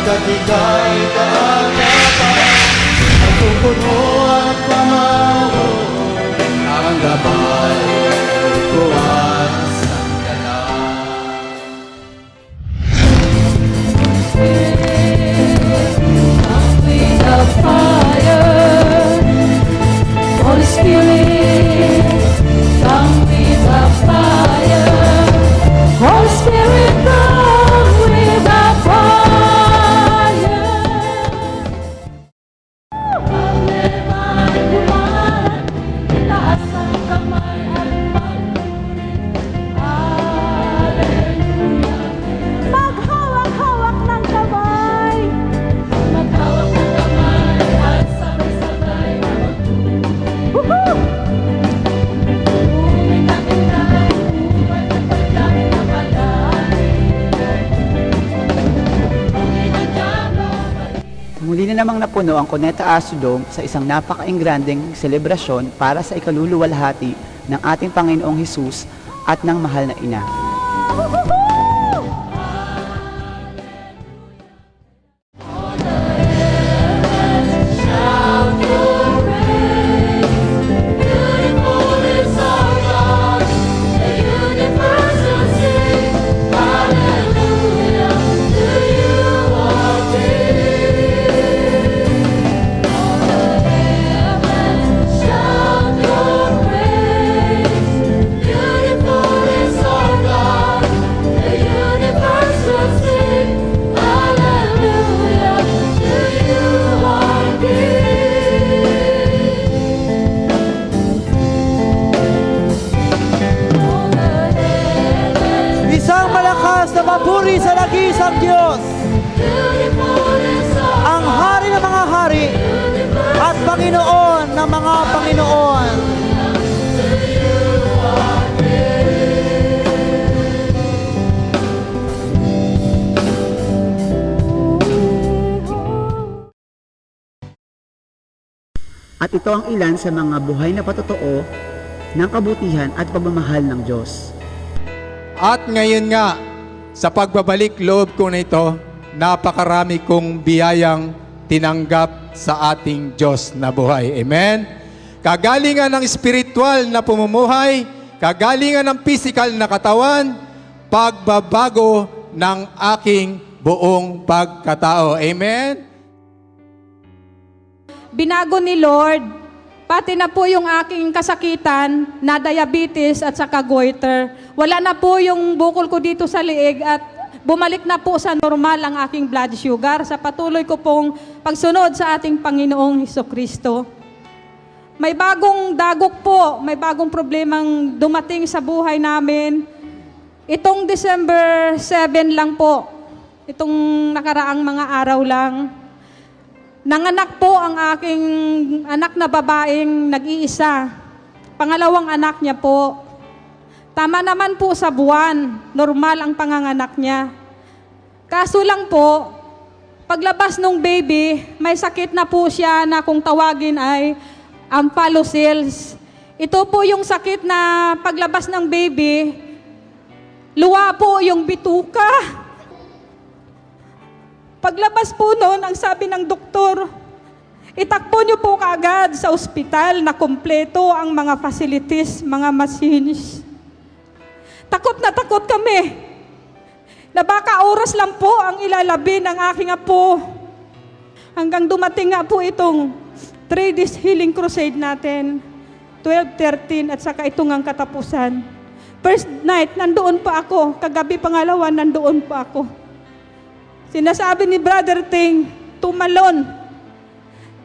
At ika'y paatakay Ang tungkol mo namang napuno ang Cuneta Asu Dome sa isang napaka-ingranding selebrasyon para sa ikaluluwalhati ng ating Panginoong Hesus at ng mahal na ina. Papuri sa nag-iisang Diyos, ang hari ng mga hari at Panginoon ng mga Panginoon. At ito ang ilan sa mga buhay na patotoo ng kabutihan at pagmamahal ng Diyos. At ngayon nga, sa pagbabalik loob ko na ito, napakarami kong biyayang tinanggap sa ating Diyos na buhay. Amen? Kagalingan ng spiritual na pumumuhay, kagalingan ng physical na katawan, pagbabago ng aking buong pagkatao. Amen? Binago ni Lord, pati na po yung aking kasakitan na diabetes at saka goiter. Wala na po yung bukol ko dito sa liig at bumalik na po sa normal ang aking blood sugar sa patuloy ko pong pagsunod sa ating Panginoong Heso Kristo. May bagong dagok po, may bagong problemang dumating sa buhay namin. Itong December 7 lang po, itong nakaraang mga araw lang, Nanganak po ang aking anak na babaeng nag-iisa. Pangalawang anak niya po. Tama naman po sa buwan. Normal ang panganganak niya. Kaso lang po, paglabas nung baby, may sakit na po siya na kung tawagin ay amphalocele. Ito po yung sakit na paglabas ng baby, luwa po yung bituka. Paglabas po noon, ang sabi ng doktor, itakbo niyo po kaagad sa ospital na kompleto ang mga facilities, mga machines. Takot na takot kami na baka oras lang po ang ilalabi ng aking apo. Hanggang dumating nga po itong 3 days healing crusade natin, 12, 13, at saka itong ang katapusan. First night, nandoon pa ako. Kagabi pangalawa, nandoon pa ako. Sinasabi ni Brother Ting, tumalon.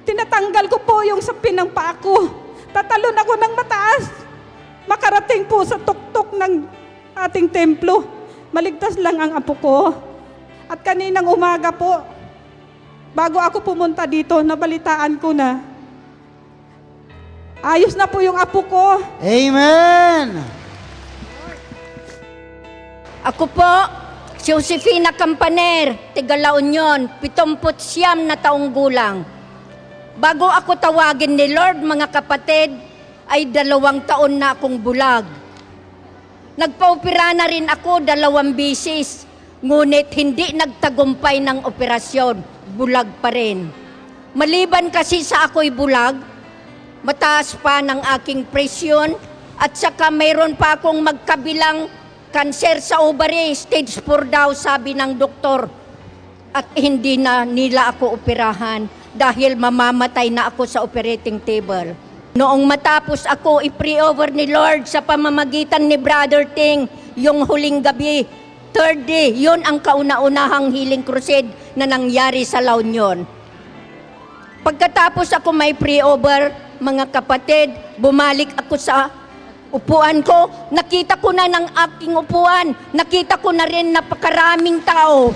Tinatanggal ko po yung sapin ng paa ko. Tatalon ako ng mataas. Makarating po sa tuktok ng ating templo. Maligtas lang ang apo ko. At kaninang umaga po, bago ako pumunta dito, nabalitaan ko na, ayos na po yung apo ko. Amen! Ako po, Josefina Campaner, tiga La Union, 79 na taong gulang. Bago ako tawagin ni Lord, mga kapatid, ay dalawang taon na akong bulag. Nagpaopera na rin ako dalawang bisis, ngunit hindi nagtagumpay ng operasyon, bulag pa rin. Maliban kasi sa ako'y bulag, mataas pa ng aking presyon, at saka mayroon pa akong magkabilang Kanser sa ovary, stage 4 daw, sabi ng doktor. At hindi na nila ako operahan dahil mamamatay na ako sa operating table. Noong matapos ako i-pre-over ni Lord sa pamamagitan ni Brother Ting, yung huling gabi, third day, yun ang kauna-unahang healing crusade na nangyari sa La Union. Pagkatapos ako may pre-over, mga kapatid, bumalik ako sa upuan ko. Nakita ko na ng aking upuan. Nakita ko na rin napakaraming tao.